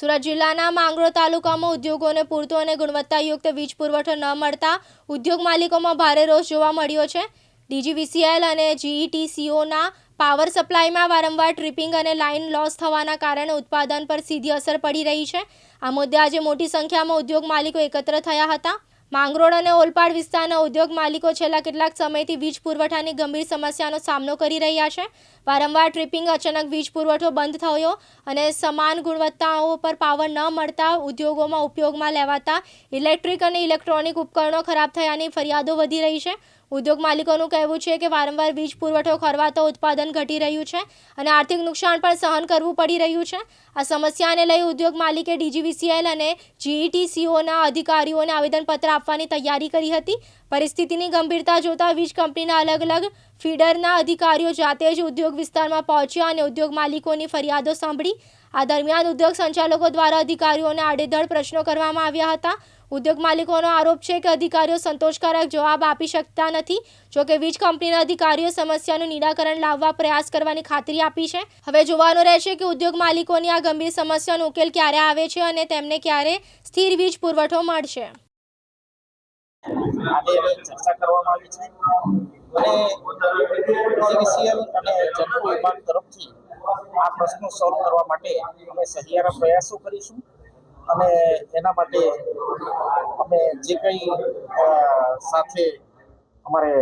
સુરત જિલ્લાના માંગરોળ તાલુકામાં ઉદ્યોગોને પૂરતો અને ગુણવત્તાયુક્ત વીજ પુરવઠો ન મળતા ઉદ્યોગ માલિકોમાં ભારે રોષ જોવા મળ્યો છે. ડીજીવીસીએલ અને જીઈટીસીઓના પાવર સપ્લાયમાં વારંવાર ટ્રિપિંગ અને લાઇન લોસ થવાના કારણે ઉત્પાદન પર સીધી અસર પડી રહી છે. આ મુદ્દે આજે મોટી સંખ્યામાં ઉદ્યોગ માલિકો એકત્ર થયા હતા. માંગરોળ અને ઓલપાડ વિસ્તારના ઉદ્યોગ માલિકો છેલ્લા કેટલાક સમયથી વીજ પુરવઠાની ગંભીર સમસ્યાનો સામનો કરી રહ્યા છે. વારંવાર ટ્રિપિંગ અચાનક વીજ પુરવઠો બંધ થયો અને સમાન ગુણવત્તાઓ પર પાવર ન મળતા ઉદ્યોગોમાં ઉપયોગમાં લેવાતા ઇલેક્ટ્રિક અને ઇલેક્ટ્રોનિક ઉપકરણો ખરાબ થયાની ફરિયાદો વધી રહી છે. ઉદ્યોગ માલિકોનું કહેવું છે કે વારંવાર વીજ પુરવઠો ખરવાતો ઉત્પાદન ઘટી રહ્યું છે અને આર્થિક નુકસાન પણ સહન કરવું પડી રહ્યું છે. આ સમસ્યાને લઈ ઉદ્યોગ માલિકે ડીજીવીસીએલ અને જીઈટીસીઓના અધિકારીઓને આવેદનપત્ર આપવાની તૈયારી કરી હતી. પરિસ્થિતિની ગંભીરતા જોતા વીજ કંપનીના અલગ અલગ ફીડરના અધિકારીઓ જાતે જ ઉદ્યોગ વિસ્તારમાં પહોંચ્યા અને ઉદ્યોગ માલિકોની ફરિયાદો સાંભળી. આ દરમિયાન ઉદ્યોગ સંચાલકો દ્વારા અધિકારીઓને આડેધડ પ્રશ્નો કરવામાં આવ્યા હતા. ઉદ્યોગ માલિકોનો આરોપ છે કે અધિકારીઓ સંતોષકારક જવાબ આપી શકતા નથી જોકે વીજ કંપનીના અધિકારીઓ સમસ્યાનું નિરાકરણ લાવવા પ્રયાસ કરવાની ખાતરી આપી છે. હવે જોવાનું રહેશે કે ઉદ્યોગ માલિકોની આ ગંભીર સમસ્યાનો ઉકેલ ક્યારે આવે છે અને તેમને ક્યારે સ્થિર વીજ પુરવઠો મળશે. ચર્ચા કરવામાં આવી તરફથી આ પ્રશ્નો સોલ્વ કરવા માટે અમે સહિયારા પ્રયાસો કરીશું અને એના માટે અમે જે કંઈ સાથે અમારે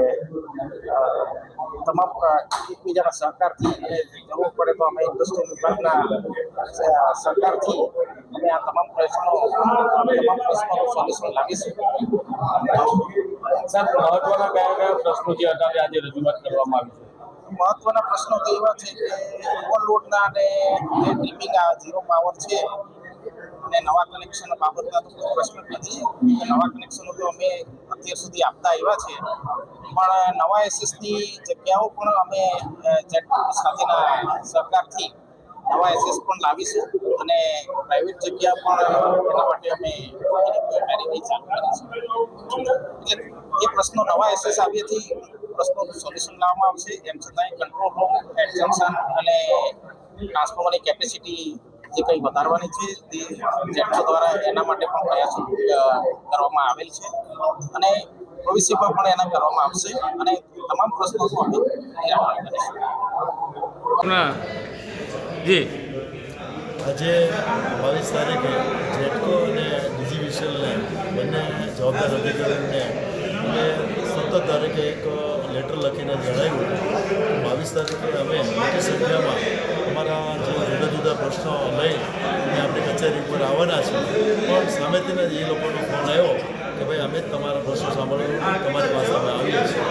તમામ એકબીજાના સહકારથી જરૂર પડે તો અમે ઇન્ડસ્ટ્રી વિભાગના સહકારથી અમે આ તમામ પ્રશ્નો તમામ પ્રશ્નોનું સોલ્યુશન લાવીશું. સાહેબ મહત્વના કયા કયા પ્રશ્નો જે હતા આજે રજૂઆત કરવામાં આવી છે. મહત્વના પ્રશ્નો તો એવા છે કે ઓવરલોડના અને જે ટ્રીપિંગ ઝીરો પાવર છે અને નવા કનેક્શન બાબતના તો કોઈ પ્રશ્ન જ નથી. નવા કનેક્શનો તો અમે અત્યાર સુધી આપતા આવ્યા છે. પણ નવા એસએસની જગ્યાઓ પણ અમે જેટ સાથેના સહકારથી નવા એસેસ પણ લાવીશું અને પ્રાઇવેટ જગ્યા પણ એના માટે અમે કાર્યવાહી ચાલુ એટલે એ પ્રશ્નો નવા એસેસ આવ્યાથી પ્રશ્નોનું સોલ્યુશન લાવવામાં આવશે. એમ છતાં કંટ્રોલ રૂમ એક્ઝમ્પશન અને ટ્રાન્સફોર્મરની કેપેસિટી જે કંઈ વધારવાની છે, તે જેટસો દ્વારા એના માટે પણ પ્રયાસો કરવામાં આવેલ છે. અને ભવિષ્યમાં પણ એના કરવામાં આવશે. અને તમામ પ્રશ્નો અમે નિરાકરણ કરીશું. જી. આજે બાવીસ તારીખે જેટકો અને ડીજીવીસીએલને બંને જવાબદાર અધિકારીને અમે સત્તર તારીખે એક લેટર લખીને જણાવ્યું બાવીસ તારીખે અમે મોટી સંખ્યામાં અમારા જે જુદા જુદા પ્રશ્નો લઈ અને આપણી કચેરી ઉપર આવવાના છે પણ સામેથી જ એ લોકોનો ફોન આવ્યો કે ભાઈ, અમે જ તમારા પ્રશ્નો સાંભળવા તમારી પાસે અમે આવીએ છીએ.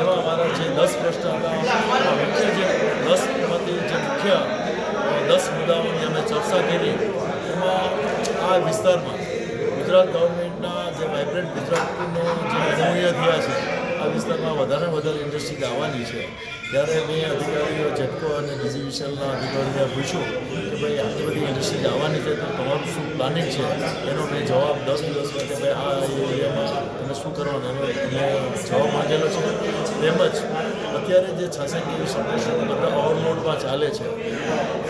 એવા અમારા જે દસ પ્રશ્ન હતા મુખ્ય જે દસમાંથી જે મુખ્ય દસ મુદ્દાઓની અમે ચર્ચા કરી. એમાં આ વિસ્તારમાં ગુજરાત ગવર્મેન્ટના જે વાઇબ્રન્ટ ગુજરાતનો જે અનુભવીય થયા છે, આ વિસ્તારમાં વધારે વધારે ઇન્ડસ્ટ્રી આવવાની છે. ત્યારે મેં અધિકારીઓ જેટકો અને ડિઝિવિશનના અધિકારીઓને પૂછ્યું કે ભાઈ, આટલી બધી ઇન્ડસ્ટ્રી આવવાની છે, તો તમારું શું પ્લાનિંગ છે? એનો મેં જવાબ દસ દિવસમાં કે ભાઈ, આ એરિયામાં તમે શું કરવાનું એનો જવાબ માંગેલો છે. તેમજ અત્યારે જે છાસઠ ટીવી સબસ્ટેશન બધા ઓવરલોડમાં ચાલે છે,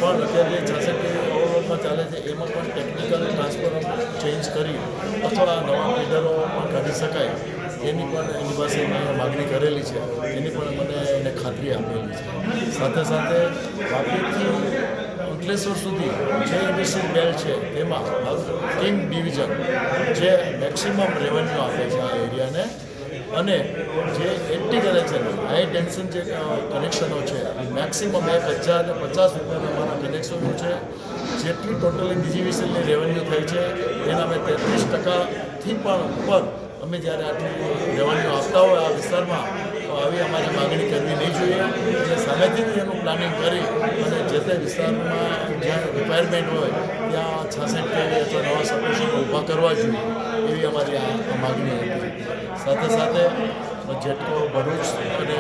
પણ અત્યારે જે છાસઠ કેવી ઓવરલોડમાં ચાલે છે, એમાં પણ ટેકનિકલ ટ્રાન્સફોર્મ ચેન્જ કરી અથવા નવા ફીડરો પણ કાઢી શકાય. એની પણ એની પાસે મેં માગણી કરેલી છે. એની પણ મને એને ખાતરી આપેલી છે. સાથે સાથે વાપીથી અંકલેશ્વર સુધી જે ઇન્ડસ્ટ્રીયલ બેલ્ટ છે, તેમાં કિંગ ડિવિઝન જે મેક્સિમમ રેવન્યુ આપે છે આ એરિયાને અને જે એન્ટી કનેક્શન હાઈ ટેન્શન જે કનેક્શનો છે મેક્સિમમ એક હજાર ને પચાસ રૂપિયાના અમારા કનેક્શનો છે, જેટલી ટોટલી ડીજીવીસીએલની રેવન્યુ થઈ છે, એના અમે તેત્રીસ ટકાથી પણ ઉપર અમે જ્યારે આટલું રેવન્યુ આપતા હોય આ વિસ્તારમાં, તો આવી અમારે માગણી કરવી નહીં જોઈએ. જે સામેથી એનું પ્લાનિંગ કરી અને જે તે વિસ્તારમાં જ્યાં રિક્વાયરમેન્ટ હોય, ત્યાં છાસઠ કેવી અથવા નવા સબસ્ટેશનો ઊભા કરવા જોઈએ. એવી અમારી આ માગણી હતી. સાથે સાથે જેટલો ભરૂચ અને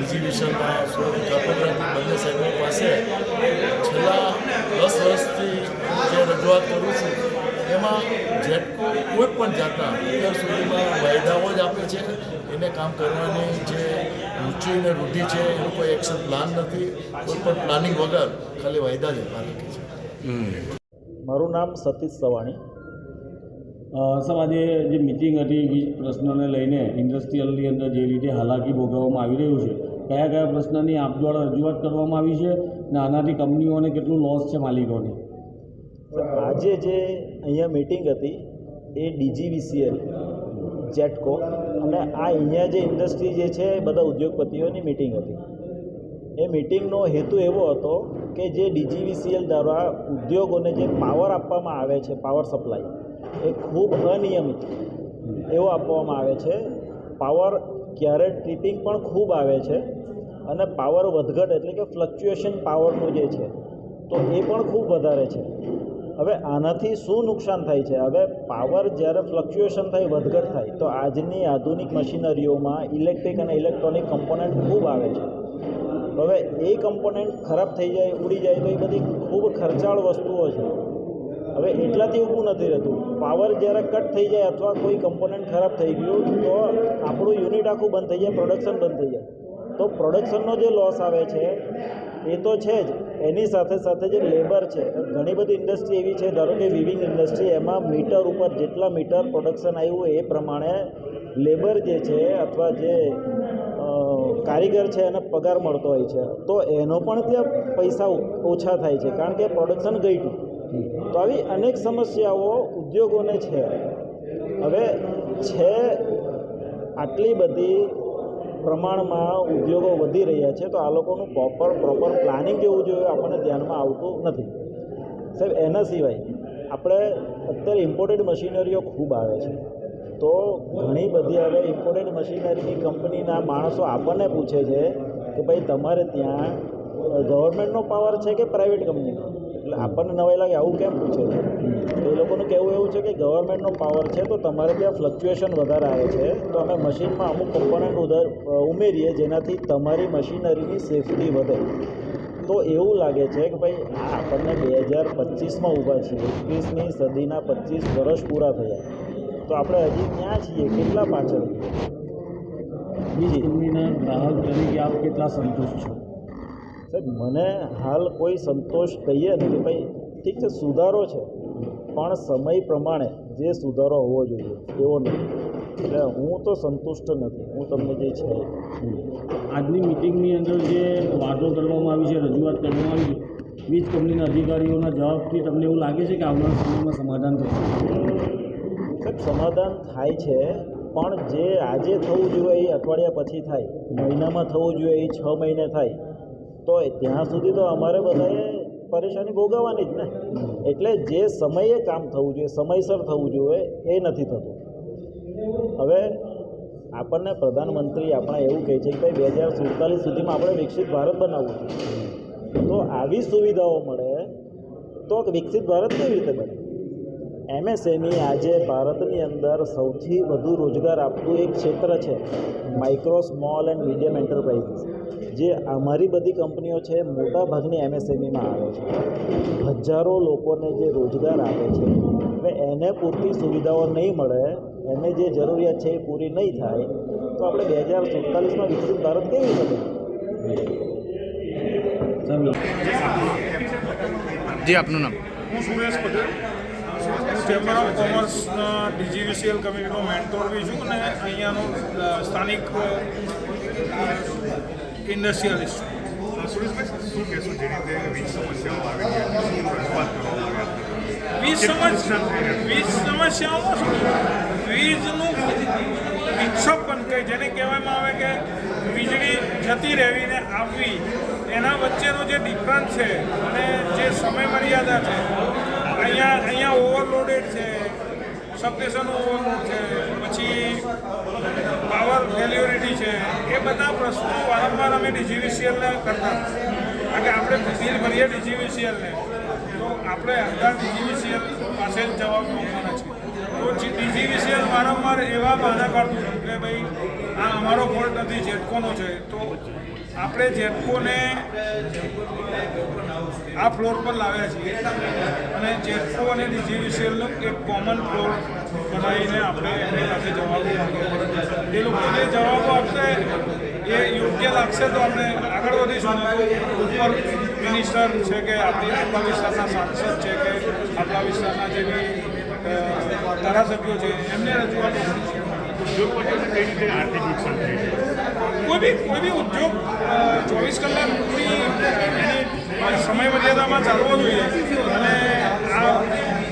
એક્ઝિબિશનમાં સુરત કાપોદ્રાથી બંને સાહેબો પાસે છેલ્લા દસ વર્ષથી જે રજૂઆત કરું છું એમાં જેટકો કોઈ પણ જાતના અત્યાર સુધીમાં વાયદાઓ જ આપે છે. એને કામ કરવાની જે રુચિ અને રૂઢિ છે એનું કોઈ એક્શન પ્લાન નથી. કોઈ પણ પ્લાનિંગ વગર ખાલી વાયદા જ રાખે છે. મારું નામ સતીશ સવાણી. સર આજે જે મિટિંગ હતી વીજ પ્રશ્નને લઈને ઇન્ડસ્ટ્રીયલની અંદર જે રીતે હાલાકી ભોગવવામાં આવી રહ્યું છે, કયા કયા પ્રશ્નની આપ દ્વારા રજૂઆત કરવામાં આવી છે અને આનાથી કંપનીઓને કેટલું લોસ છે માલિકોને? આજે જે અહીંયા મિટિંગ હતી, એ ડીજીવીસીએલ, જેટકો અને આ અહીંયા જે ઇન્ડસ્ટ્રી જે છે બધા ઉદ્યોગપતિઓની મિટિંગ હતી. એ મિટિંગનો હેતુ એવો હતો કે જે ડીજીવીસીએલ દ્વારા ઉદ્યોગોને જે પાવર આપવામાં આવે છે પાવર સપ્લાય એ ખૂબ અનિયમિત એવો આપવામાં આવે છે. પાવર ક્યારે ટ્રીપિંગ પણ ખૂબ આવે છે અને પાવર વધઘટ એટલે કે ફ્લક્ચ્યુએશન પાવરનું જે છે, તો એ પણ ખૂબ વધારે છે. હવે આનાથી શું નુકસાન થાય છે? હવે પાવર જ્યારે ફ્લક્ચ્યુએશન થાય, વધઘટ થાય, તો આજની આધુનિક મશીનરીઓમાં ઇલેક્ટ્રિક અને ઇલેક્ટ્રોનિક કમ્પોનન્ટ ખૂબ આવે છે. હવે એ કમ્પોનન્ટ ખરાબ થઈ જાય, ઉડી જાય, તો એ બધી ખૂબ ખર્ચાળ વસ્તુઓ છે. હવે એટલાથી ઊભું નથી રહેતું. પાવર જ્યારે કટ થઈ જાય અથવા કોઈ કમ્પોનન્ટ ખરાબ થઈ ગયું, તો આપણું યુનિટ આખું બંધ થઈ જાય પ્રોડક્શન બંધ થઈ જાય. તો પ્રોડક્શનનો જે લોસ આવે છે, એ તો છે જ. એની સાથે સાથે જે લેબર છે, ઘણી બધી ઇન્ડસ્ટ્રી એવી છે, ધારો કે વિવિંગ ઇન્ડસ્ટ્રી એમાં મીટર ઉપર જેટલા મીટર પ્રોડક્શન આવ્યું એ પ્રમાણે લેબર જે છે અથવા જે કારીગર છે એને પગાર મળતો હોય છે. તો એનો પણ ત્યાં પૈસા ઓછા થાય છે. કારણ કે પ્રોડક્શન ઘટ્યું. તો આવી અનેક સમસ્યાઓ ઉદ્યોગોને છે. હવે છે આટલી બધી પ્રમાણમાં ઉદ્યોગો વધી રહ્યા છે, તો આ લોકોનું પ્રોપર પ્રોપર પ્લાનિંગ જેવું જોઈએ આપણને ધ્યાનમાં આવતું નથી. સાહેબ, એના સિવાય આપણે અત્યારે ઇમ્પોર્ટેડ મશીનરીઓ ખૂબ આવે છે. તો ઘણી બધી હવે ઇમ્પોર્ટેડ મશીનરીની કંપનીના માણસો આપણને પૂછે છે કે ભાઈ તમારે ત્યાં ગવર્મેન્ટનો પાવર છે કે પ્રાઇવેટ કંપનીનો એટલે આપણને નવાઈ લાગે, આવું કેમ પૂછે છે? તો એ લોકોનું કહેવું એવું છે કે ગવર્મેન્ટનો પાવર છે તો તમારે ત્યાં ફ્લક્ચ્યુએશન વધારે આવે છે. તો અમે મશીનમાં અમુક કમ્પોનન્ટ ઉધર ઉમેરીએ જેનાથી તમારી મશીનરીની સેફટી વધે. તો એવું લાગે છે કે ભાઈ, આ આપણને બે હજાર પચીસમાં ઊભા છીએ, એકવીસમી સદીના પચીસ વર્ષ પૂરા થયા. તો આપણે હજી ક્યાં છીએ, કેટલા પાછળ? બીજી. ગ્રાહક તરીકે આપ કેટલા સંતુષ્ટ છો? સાહેબ મને હાલ કોઈ સંતોષ કહીએ ને કે ભાઈ ઠીક છે સુધારો છે પણ સમય પ્રમાણે જે સુધારો હોવો જોઈએ એવો નથી એટલે હું તો સંતુષ્ટ નથી. હું તમને જે છે આજની મિટિંગની અંદર જે વાતો કરવામાં આવી છે રજૂઆત કરવામાં આવી છે વીજ કંપનીના અધિકારીઓના જવાબથી તમને એવું લાગે છે કે આવનારા સમયમાં સમાધાન થશે? સાહેબ સમાધાન થાય છે પણ જે આજે થવું જોઈએ એ અઠવાડિયા પછી થાય. મહિનામાં થવું જોઈએ એ છ મહિને થાય. તો ત્યાં સુધી તો અમારે બધાએ પરેશાની ભોગવવાની જ ને. એટલે જે સમયે કામ થવું જોઈએ સમયસર થવું જોઈએ એ નથી થતું. હવે આપણને પ્રધાનમંત્રી આપણા એવું કહે છે કે ભાઈ બે હજાર સુડતાલીસ સુધીમાં આપણે વિકસિત ભારત બનાવવું છે તો આવી સુવિધાઓ મળે તો વિકસિત ભારત કેવી રીતે બને? એમએસએમઈ આજે ભારતની અંદર સૌથી વધુ રોજગાર આપતું એક ક્ષેત્ર છે. Micro small and medium enterprises જે અમારી બધી કંપનીઓ છે મોટા ભાગની એમએસએમઈમાં આવે છે. હજારો લોકોને જે રોજગાર આપે છે હવે એને પૂરતી સુવિધાઓ નહીં મળે એને જે જરૂરિયાત છે એ પૂરી નહીં થાય તો આપણે બે હજાર સુડતાલીસમાં વિકસિત ભારત કેવી રીતે જી આપનું નામ? હું સુરેશ પટેલ. ચેમ્બર ઓફ કોમર્સના ડીજીવીસીએલ કમિટીનો મેન્ટોર બી છું અને અહીંયાનો અ, સ્થાનિક ઇન્ડસ્ટ્રીયલિસ્ટ વીજ સમસ્યા વીજ સમસ્યાઓમાં શું? વીજનું વિક્ષેપન કે જેને કહેવામાં આવે કે વીજળી જતી રહેવી ને આવવી, એના વચ્ચેનો જે ડિફરન્સ છે અને જે સમય મર્યાદા છે, અહીંયા અહીંયા ઓવરલોડેડ છે. સબસ્ટેશન ઓવરલોડ છે, પછી પાવર ફેલ્યોરિટી છે, એ બધા પ્રશ્નો વારંવાર અમે ડીજીવીસીએલને કરતા કારણ કે આપણે બિલ ભરીએ ડીજીવીસીએલને. તો આપણે આધાર ડીજીવીસીએલ પાસે જ જવાબ મળવાના છે. તો ડીજીવીસીએલ વારંવાર એવા બહાના કાઢતું હતું કે ભાઈ, આ અમારો ફોલ્ટ નથી જેટકોનો છે. તો આપણે જેટકોને આ ફ્લોર પર લાવ્યા છીએ. અને જેટકો અને ડીજીવીસીએલનો એક કોમન ફ્લોર બનાવીને આપણે એમની પાસે જવાબો એ લોકો જે જવાબો આપશે, એ યોગ્ય લાગશે તો આપણે આગળ વધીશું. ઉપર મિનિસ્ટર છે કે આપણી આપણા વિસ્તારના સાંસદ છે કે આપણા વિસ્તારના જે બી ધારાસભ્યો છે. એમને રજૂઆત કઈ બી, કોઈ બી ઉદ્યોગ ચોવીસ કલાક પૂરી એની સમય મર્યાદામાં ચાલવો જોઈએ અને આ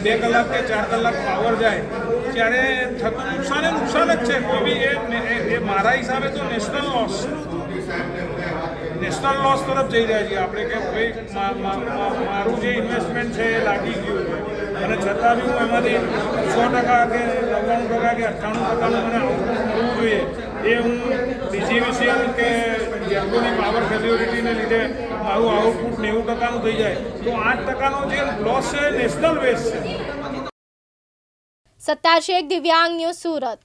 બે કલાક કે ચાર કલાક પાવર જાય, ત્યારે થતું નુકસાન એ નુકસાન જ છે. કોઈ બી એ મારા હિસાબે તો નેશનલ લોસ નેશનલ લોસ તરફ જઈ રહ્યા છીએ આપણે કે ભાઈ મારું જે ઇન્વેસ્ટમેન્ટ છે એ લાગી ગયું. છે અને છતાં બી એમાંથી સો ટકા કે નવ્વાણું ટકા કે અઠ્ઠાણું ટકાનું મને આઉટપુટ જોઈએ, એ હું ડીજીવીસીએલ કે જેમ્કોની પાવર ફેસિલિટીને લીધે મારું આઉટપુટ નેવું ટકાનું થઈ જાય, તો આઠ ટકાનો જે લોસ છે નેશનલ વેસ્ટ છે. સત્તાર શેખ દિવ્યાંગ ન્યૂઝ સુરત.